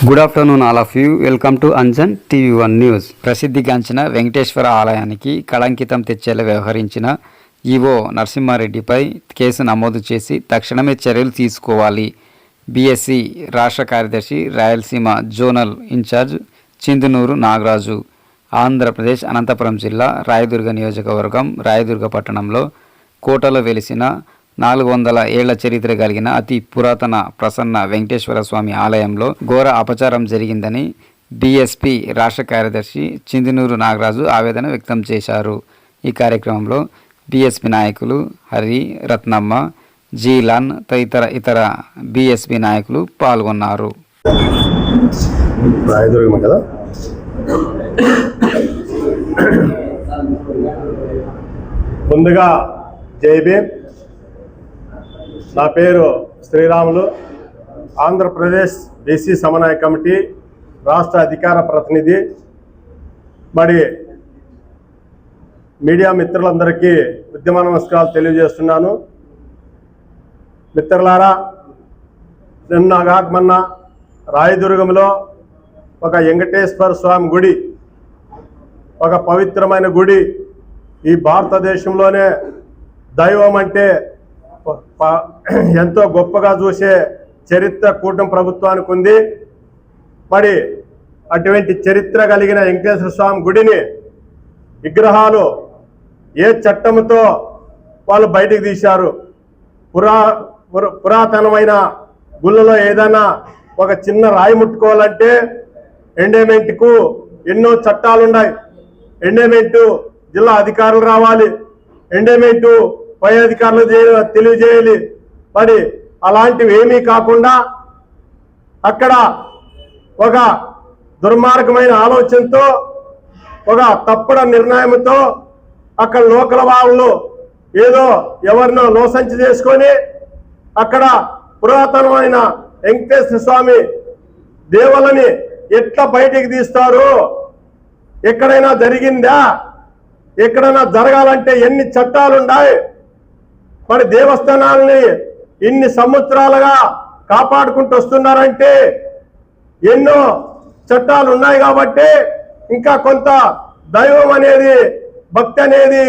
Good afternoon all of you welcome to Anjan TV one news ప్రసిద్ధిగాంచిన వెంకటేశ్వర ఆలయానికి కళంకితం తెచ్చేలా వ్యవహరించిన EO నరసింహారెడ్డిపై case నమోదు చేసి తక్షణమే చర్యలు తీసుకోవాలి. బీఎస్సీ రాష్ట్ర కార్యదర్శి రాయలసీమ జోనల్ ఇన్ఛార్జ్ చిందునూరు నాగరాజు ఆంధ్రప్రదేశ్ అనంతపురం జిల్లా రాయదుర్గ నియోజకవర్గం రాయదుర్గ పట్టణంలో కోటలో వెలిసిన నాలుగు వందల ఏళ్ళ చరిత్ర కలిగిన అతి పురాతన ప్రసన్న వెంకటేశ్వర స్వామి ఆలయంలో ఘోర అపచారం జరిగిందని బీఎస్పీ రాష్ట్ర కార్యదర్శి చిందినూరు నాగరాజు ఆవేదన వ్యక్తం చేశారు. ఈ కార్యక్రమంలో బీఎస్పీ నాయకులు హరి రత్నమ్మ జీలాన్ తదితర ఇతర బీఎస్పీ నాయకులు పాల్గొన్నారు. కదా? ముందుగా జై భీమ్. నా పేరు శ్రీరాములు. ఆంధ్రప్రదేశ్ బీసీ సమన్వయ కమిటీ రాష్ట్ర అధికార ప్రతినిధి. మరి మీడియా మిత్రులందరికీ ఉద్యమ నమస్కారాలు తెలియజేస్తున్నాను. మిత్రులారా నిన్న కాకమన్న రాయదుర్గంలో ఒక వెంకటేశ్వర స్వామి గుడి ఒక పవిత్రమైన గుడి ఈ భారతదేశంలోనే దైవం అంటే ఎంతో గొప్పగా చూసే చరిత్ర కూటమి ప్రభుత్వానికి ఉంది. మరి అటువంటి చరిత్ర కలిగిన వెంకటేశ్వర స్వామి గుడిని విగ్రహాలు ఏ చట్టంతో వాళ్ళు బయటికి తీశారు? పురా పుర- పురాతనమైన గుళ్ళలో ఏదైనా ఒక చిన్న రాయి ముట్టుకోవాలంటే ఎండేమెంట్కు ఎన్నో చట్టాలు ఉన్నాయి ఎండేమెంటు జిల్లా అధికారులు రావాలి. ఎండేమెంటు పై అధికారులు తెలియజేయాలి. మరి అలాంటివి ఏమీ కాకుండా అక్కడ ఒక దుర్మార్గమైన ఆలోచనతో ఒక తప్పుడు నిర్ణయంతో అక్కడ లోకల వాళ్ళు ఏదో ఎవరినో లోసంచి చేసుకొని అక్కడ పురాతనమైన వెంకటేశ్వర స్వామి దేవులని ఎట్లా బయటికి తీస్తారు? ఎక్కడైనా జరిగిందా? ఎక్కడైనా జరగాలంటే ఎన్ని చట్టాలు ఉన్నాయి మరి దేవస్థానాలని ఇన్ని సంవత్సరాలుగా కాపాడుకుంటూ వస్తున్నారంటే ఎన్నో చట్టాలు ఉన్నాయి కాబట్టి ఇంకా కొంత దైవం అనేది భక్తి అనేది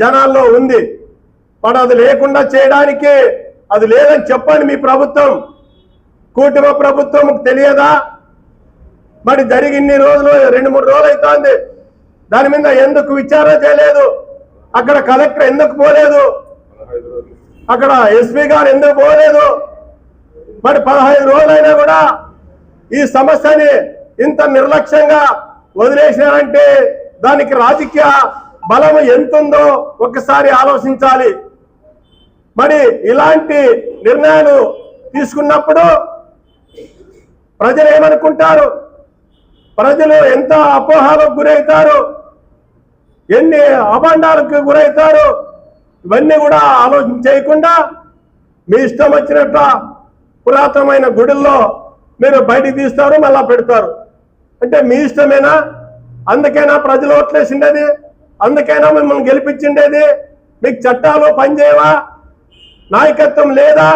జనాల్లో ఉంది. మరి అది లేకుండా చేయడానికి అది లేదని చెప్పండి మీ ప్రభుత్వం. కూటమి ప్రభుత్వం తెలియదా? మరి జరిగి ఇన్ని రోజులు రెండు మూడు రోజులు అవుతోంది దాని మీద ఎందుకు విచారణ చేయలేదు? అక్కడ కలెక్టర్ ఎందుకు పోలేదు? అక్కడ ఎస్పీ గారు ఎందుకు పోలేదు? మరి పదహైదు రోజులైనా కూడా ఈ సమస్యని ఇంత నిర్లక్ష్యంగా వదిలేసినారంటే దానికి రాజకీయ బలం ఎంతుందో ఒకసారి ఆలోచించాలి. మరి ఇలాంటి నిర్ణయాలు తీసుకున్నప్పుడు ప్రజలు ఏమనుకుంటారు ప్రజలు ఎంత అపోహాలకు గురవుతారు ఎన్ని అభండాలకు గురవుతారు ఇవన్నీ కూడా ఆలోచన చేయకుండా మీ ఇష్టం వచ్చినట్ట పురాతనమైన గుడుల్లో మీరు బయటికి తీస్తారు మళ్ళా పెడతారు. అంటే మీ ఇష్టమేనా? అందుకైనా ప్రజలు ఓట్లేసిండేది? అందుకైనా మిమ్మల్ని గెలిపించిండేది? మీకు చట్టాలు పనిచేయవా? నాయకత్వం లేదా?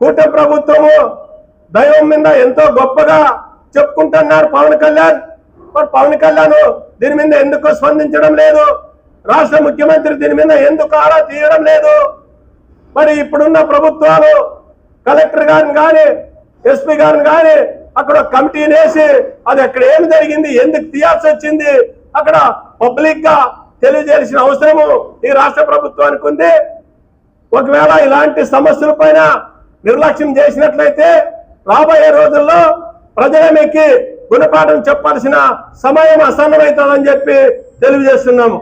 కూట ప్రభుత్వము దైవం మీద ఎంతో గొప్పగా చెప్పుకుంటున్నారు పవన్ కళ్యాణ్. మరి పవన్ కళ్యాణ్ దీని మీద ఎందుకు స్పందించడం లేదు? రాష్ట్ర ముఖ్యమంత్రి దీని మీద ఎందుకు ఆరా తీయడం లేదు? మరి ఇప్పుడున్న ప్రభుత్వాలు కలెక్టర్ గారిని కానీ ఎస్పీ గారిని కానీ అక్కడ కమిటీని వేసి అది అక్కడ ఏమి జరిగింది ఎందుకు తీయాల్సి వచ్చింది? అక్కడ పబ్లిక్గా తెలియజేయాల్సిన అవసరము ఈ రాష్ట్ర ప్రభుత్వానికి ఉంది. ఒకవేళ ఇలాంటి సమస్యల పైన నిర్లక్ష్యం చేసినట్లయితే రాబోయే రోజుల్లో ప్రజలకి గుణపాఠం చెప్పాల్సిన సమయం అసన్నమవుతుందని చెప్పి తెలియజేస్తున్నాము.